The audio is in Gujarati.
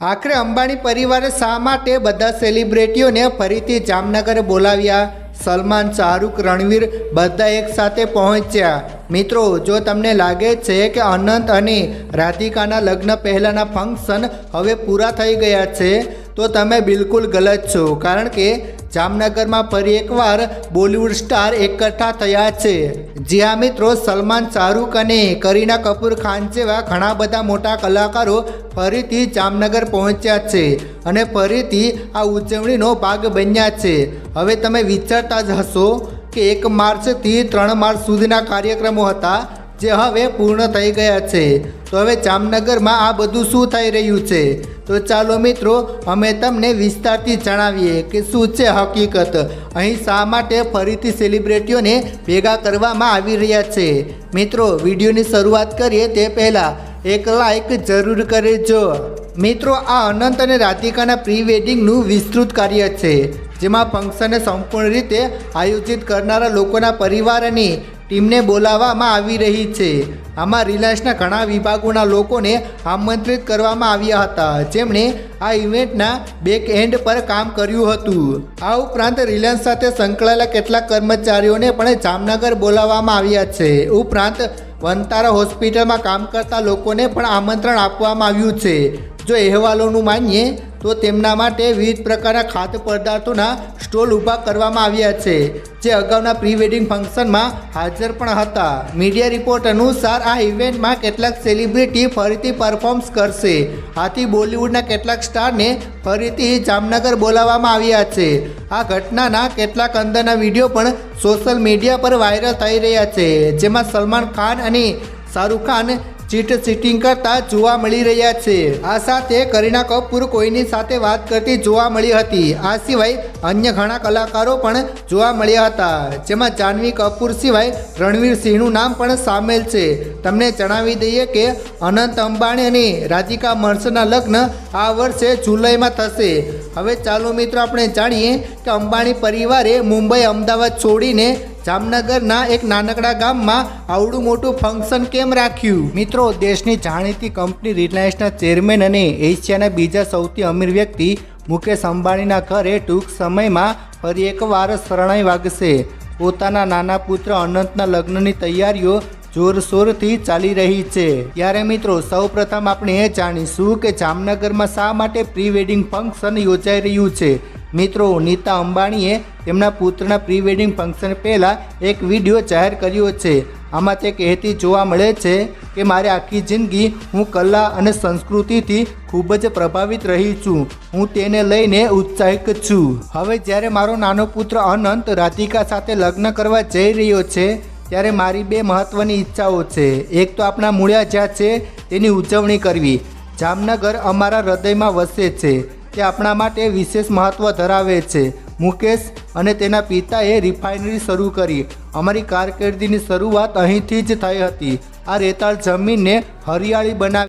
આખરે અંબાણી પરિવારે શા માટે બધા સેલિબ્રિટીઓને ફરીથી જામનગર બોલાવ્યા? સલમાન, શાહરૂખ, રણવીર બધા એકસાથે પહોંચ્યા. મિત્રો, જો તમને લાગે છે કે અનંત અને રાધિકાના લગ્ન પહેલાંના ફંક્શન હવે પૂરા થઈ ગયા છે, તો તમે બિલકુલ ગલત છો. કારણ કે જામનગરમાં ફરી એકવાર બોલિવૂડ સ્ટાર એકઠા થયા છે. જ્યાં મિત્રો, સલમાન શાહરૂખ અને કરીના કપૂર ખાન જેવા ઘણા બધા મોટા કલાકારો ફરીથી જામનગર પહોંચ્યા છે અને ફરીથી આ ઉજવણીનો ભાગ બન્યા છે. હવે તમે વિચારતા જ હશો કે એક માર્ચથી ત્રણ માર્ચ સુધીના કાર્યક્રમો હતા જે હવે પૂર્ણ થઈ ગયા છે. તો હવે જામનગરમાં આ બધું શું થઈ રહ્યું છે? તો ચાલો મિત્રો, અમે તમને વિસ્તારથી જણાવીએ કે શું છે હકીકત. અહીં શા માટે ફરીથી સેલિબ્રિટીઓને ભેગા કરવામાં આવી રહ્યા છે? મિત્રો, વિડીયોની શરૂઆત કરીએ તે પહેલાં એક લાઈક જરૂર કરજો. મિત્રો, આ અનંત અને રાધિકાના પ્રી વેડિંગનું વિસ્તૃત કાર્ય છે, જેમાં ફંક્શનને સંપૂર્ણ રીતે આયોજિત કરનારા લોકોના પરિવાર અને ટીમને બોલાવવામાં આવી રહી છે. આમાં રિલાયન્સના ઘણા વિભાગોના લોકોને આમંત્રિત કરવામાં આવ્યા હતા. જેમણે આ ઇવેન્ટના બેક એન્ડ પર કામ કર્યું હતું. આ ઉપરાંત રિલાયન્સ સાથે સંકળાયેલા કેટલાક કર્મચારીઓને પણ જામનગર બોલાવવામાં આવ્યા છે. ઉપરાંત વનતારા હોસ્પિટલમાં કામ કરતા લોકોને પણ આમંત્રણ આપવામાં આવ્યું છે. જો અહેવાલોનું માનીએ, તો તેમના માટે વિવિધ પ્રકારના ખાદ્ય પદાર્થોના સ્ટોલ ઊભા કરવામાં આવ્યા છે, જે અગાઉના પ્રી વેડિંગ ફંક્શનમાં હાજર પણ હતા. મીડિયા રિપોર્ટ અનુસાર, આ ઇવેન્ટમાં કેટલાક સેલિબ્રિટી ફરીથી પરફોર્મ્સ કરશે. આથી બોલિવૂડના કેટલાક સ્ટારને ફરીથી જામનગર બોલાવવામાં આવ્યા છે. આ ઘટનાના કેટલાક અંદરના વીડિયો પણ સોશિયલ મીડિયા પર વાયરલ થઈ રહ્યા છે, જેમાં સલમાન ખાન અને શાહરૂખ ખાન ચીટ સીટિંગ કરતા જોવા મળી રહ્યા છે. આ સાથે કરીના કપૂર કોઈની સાથે વાત કરતી જોવા મળી હતી. આ સિવાય અન્ય ઘણા કલાકારો પણ જોવા મળ્યા હતા. જેમાં જાહ્નવી કપૂર સિવાય રણવીર સિંહનું નામ પણ સામેલ છે. તમને જણાવી દઈએ કે અનંત અંબાણી અને રાધિકા મર્સના લગ્ન આ વર્ષે જુલાઈમાં થશે. હવે ચાલો મિત્રો આપણે જાણીએ કે અંબાણી પરિવારે મુંબઈ અમદાવાદ છોડીને જામનગરના એક નાનકડા ગામમાં આવડું મોટું ફંક્શન કેમ રાખ્યું? મિત્રો, દેશની જાણીતી કંપની રિલાયન્સના ચેરમેન અને એશિયાના બીજા સૌથી અમીર વ્યક્તિ મુકેશ અંબાણીના ઘરે ટૂંક સમયમાં ફરી એકવાર શરણાઈ વાગશે. પોતાના નાના પુત્ર અનંતના લગ્નની તૈયારીઓ જોરશોરથી ચાલી રહી છે. ત્યારે મિત્રો, સૌપ્રથમ આપણે એ જાણીશું કે જામનગરમાં શા માટે પ્રી વેડિંગ ફંક્શન યોજાઈ રહ્યું છે. મિત્રો નીતા અંબાણીએ તેમના પુત્રના પ્રી વેડિંગ ફંક્શન પહેલાં એક વીડિયો જાહેર કર્યો છે. આમાં તે કહેતી જોવા મળે છે કે, મારી આખી જિંદગી હું કલા અને સંસ્કૃતિથી ખૂબ જ પ્રભાવિત રહી છું. હું તેને લઈને ઉત્સાહિત છું. હવે જ્યારે મારો નાનો પુત્ર અનંત રાધિકા સાથે લગ્ન કરવા જઈ રહ્યો છે, ત્યારે મારી બે મહત્ત્વની ઈચ્છાઓ છે. એક તો આપણા મૂળિયા જ્યાં છે, તેની ઉજવણી કરવી. જામનગર અમારા હૃદયમાં વસે છે. તે આપણા માટે વિશેષ મહત્ત્વ ધરાવે છે. મુકેશ અને તેના પિતાએ રિફાઇનરી શરૂ કરી. અમારી કારકિર્દીની શરૂઆત અહીંથી જ થઈ હતી. આ રેતાળ જમીનને હરિયાળી બનાવી